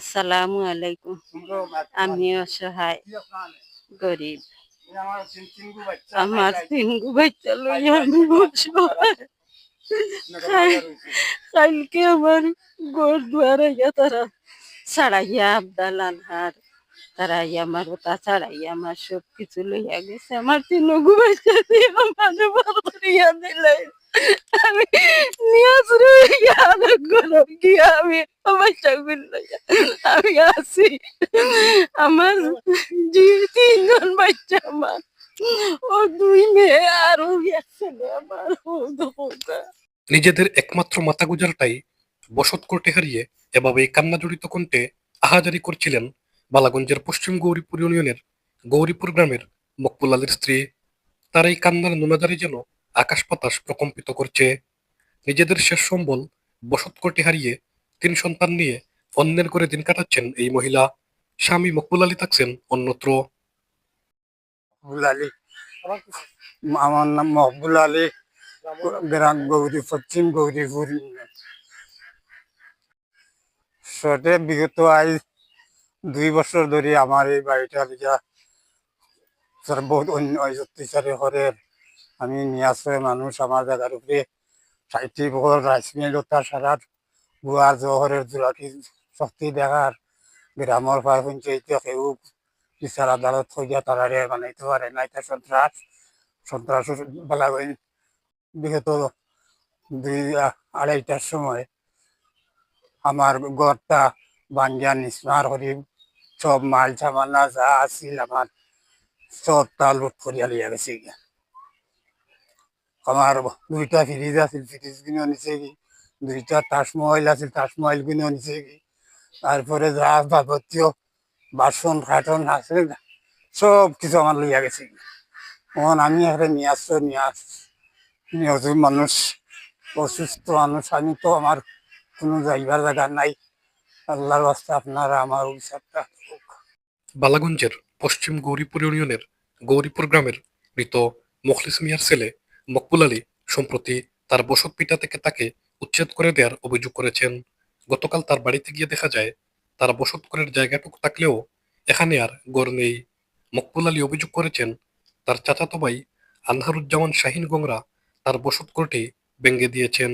আসসালামু আলাইকুম। আমি অসহায় গরিব। আমার তিনগু বাচ্চা আমি কালকে আমার গোর দুয়ারে তারা ছাড়াইয়া আবদাল আনহার তারা আমার ওটা ছাড়াইয়া আমার সব কিছু লইয়া গেছে। আমার তিনগু বাচ্চা দিয়ে আমার করিয়া দিলে আমি অনেক গরম গিয়া আমি বাচ্চা লইয়া আমি আছি। আমার তিনজন বাচ্চা আমার ও দুই মেয়ে আর ও এক ছেলে আমার নিজেদের একমাত্র মাথা গুজারটাই বসত কোর্টে হারিয়ে এভাবে কান্না জড়িত কণ্ঠে আহাজারি করছিলেন বালাগঞ্জের পশ্চিম গৌরীপুর ইউনিয়নের গৌরীপুর গ্রামের মকবুল আলীর স্ত্রী। তার এই কান্নার নুনাদারি যেন আকাশ বাতাস প্রকম্পিত করছে। নিজেদের শেষ সম্বল বসত কোর্টে হারিয়ে তিন সন্তান নিয়ে অন্যের করে দিন কাটাচ্ছেন এই মহিলা। স্বামী মকবুল আলী থাকছেন অন্যত্র। আমার নাম মকবুল আলী। গ্রাম গৌরী, পশ্চিম গৌরীপুর সটে বিগত আজ দুই বছর ধরে আমার এই বাড়িটা স্যার বহুত অন্য অত্যাচারে করে আমি নিয়ে মানুষ, আমার জায়গার উপরে ষাটটি বছর রাইস মিলতা সারা বুয়ার জহরের জোড়াটি শক্তি দেখার গ্রামের পায় পঞ্চায়েতে কেউ বিচার আদালত হইয়া তারারে বানাইতে পারে নাই তা সন্ত্রাস সন্ত্রাস বেলা বিগত দুই আড়াইটার সময় আমার ঘরটা বাঙ্গিয়া নিসমার হরি সব মাল সামানা যা আছিল আমার সব তা লুট করিয়া লিয়া গেছে। আমার দুইটা ফ্রিজ আছিল ফ্রিজ কিনে নিছে কি? দুইটা তাজমহল আছিল তাজমহল কিনে নিছে কি? তারপরে যা যাবতীয় বাসন খাটন আছে সব কিছু আমার লইয়া গেছে তখন আমি এখানে নিয়ে আসছো, নিয়ে আস মানুষ, অসুস্থ মানুষ, আমি তো আমার কোনো যাইবার জায়গা নাই। আল্লাহর বাস্তে আপনারা আমার অভিশাপটা। বালাগঞ্জের পশ্চিম গৌরীপুর ইউনিয়নের গৌরীপুর গ্রামের মৃত মখলিস মিয়ার ছেলে মকবুল আলী সম্প্রতি তার বসত পিঠা থেকে তাকে উচ্ছেদ করে দেওয়ার অভিযোগ করেছেন। গতকাল তার বাড়িতে গিয়ে দেখা যায়, তার বসত করার জায়গাটুকু থাকলেও এখানে আর গড় নেই। মকবুল আলী অভিযোগ করেছেন, তার চাচাতো ভাই আনহারুজ্জামান শাহিন গোংরা তার বসত কোর্টে ভেঙে দিয়েছেন।